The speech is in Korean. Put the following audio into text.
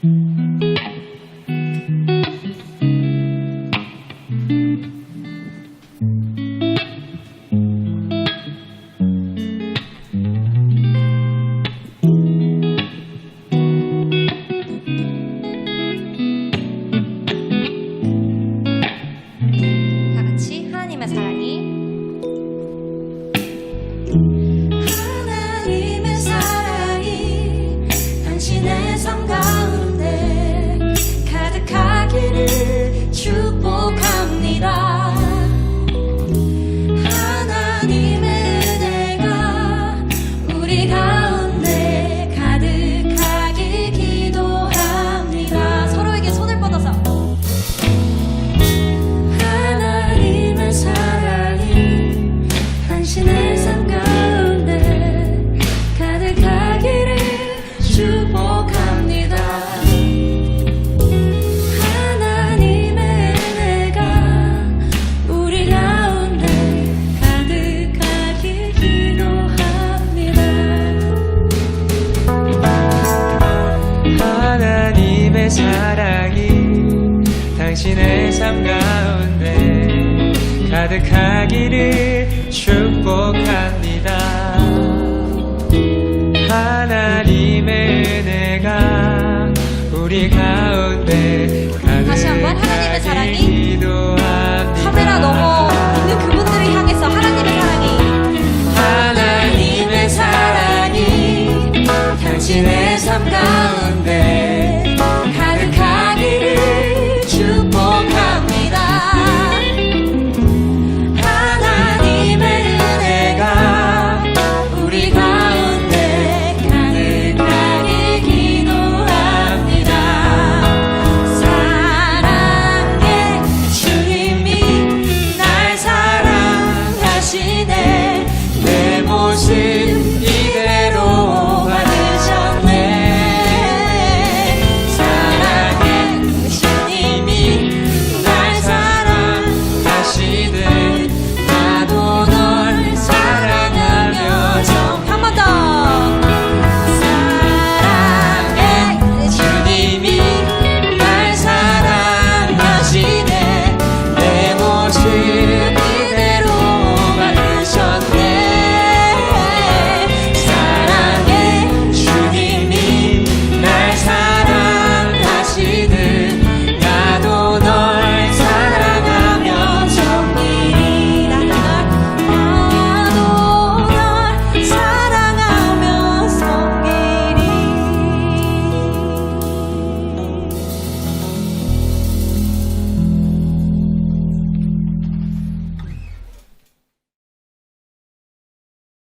다 같이 하나님의 사랑이. 사랑이 당신의 삶 가운데 가득하기를 축복합니다. 하나님의 내가 우리 가운데 다시 한번 하나님의 사랑이